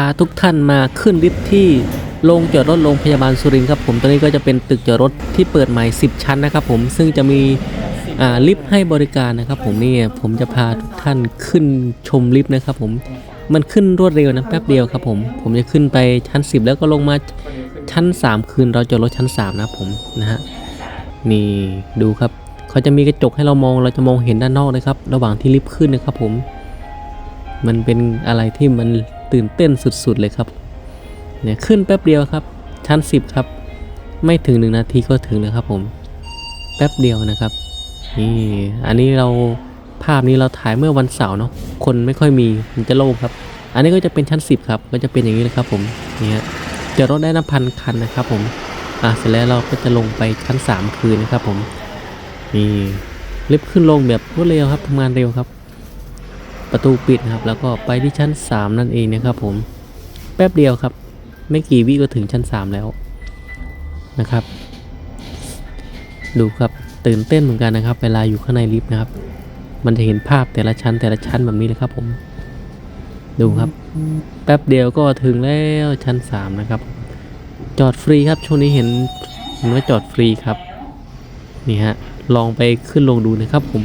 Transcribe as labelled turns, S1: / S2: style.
S1: าทุกท่านมาขึ้นลิฟที่โรงจอดรถโรงพยาบาลสุรินทร์ครับผมตอนนี้ก็จะเป็นตึกจอดรถที่เปิดใหม่ 10 ชั้นนะครับผมซึ่งจะมีลิฟต์ให้บริการนะครับ ผมนี่ผมจะพาทุกท่านขึ้นชมลิฟต์นะครับผมมันขึ้นรวดเร็วนะแป๊บเดียวครับผม ผมจะขึ้นไปชั้น 10 แล้วก็ลงมาชั้น 3 คืนเราจอดรถชั้น 3 นะผมนะฮะนี่ดูครับเขาจะมีกระจกให้เรามองเราจะมองเห็นด้านนอกนะครับ ระหว่างที่ลิฟต์ขึ้นนะครับผม มันเป็นอะไรที่มัน ตื่นเต้นสุดๆเลยครับเนี่ยขึ้นแป๊บเดียวครับ ชั้น 10 ครับ ไม่ถึง 1 นาทีก็ถึงเลยครับผม แป๊บเดียวนะครับนี่อันนี้เราภาพนี้เราถ่ายเมื่อวันเสาร์เนาะคนไม่ค่อยมีมันจะโล่งครับ อันนี้ก็จะเป็นชั้น 10 ครับ ก็จะเป็นอย่างนี้เลยครับผมนี่ฮะจอรถได้นับพันคันนะครับผมอะเสร็จแล้วเราก็จะลงไปชั้น 3 คืนนะครับผมนี่ลิฟต์ขึ้นลงแบบรวดเร็วครับทำงานเร็วครับ ประตูปิดนะครับ แล้วก็ไปที่ชั้น 3 นั่นเองนะครับผม แป๊บเดียวครับ ไม่กี่วิก็ถึงชั้น 3 แล้วนะครับ ดูครับตื่นเต้นเหมือนกันนะครับ เวลาอยู่ข้างในลิฟต์นะครับ มันจะเห็นภาพแต่ละชั้นแต่ละชั้นแบบนี้เลยครับผม ดูครับ แป๊บเดียวก็ถึงแล้วชั้น 3 นะครับ จอดฟรีครับ ช่วงนี้เห็นเห็นว่าจอดฟรีครับ นี่ฮะ ลองไปขึ้นลงดูนะครับผม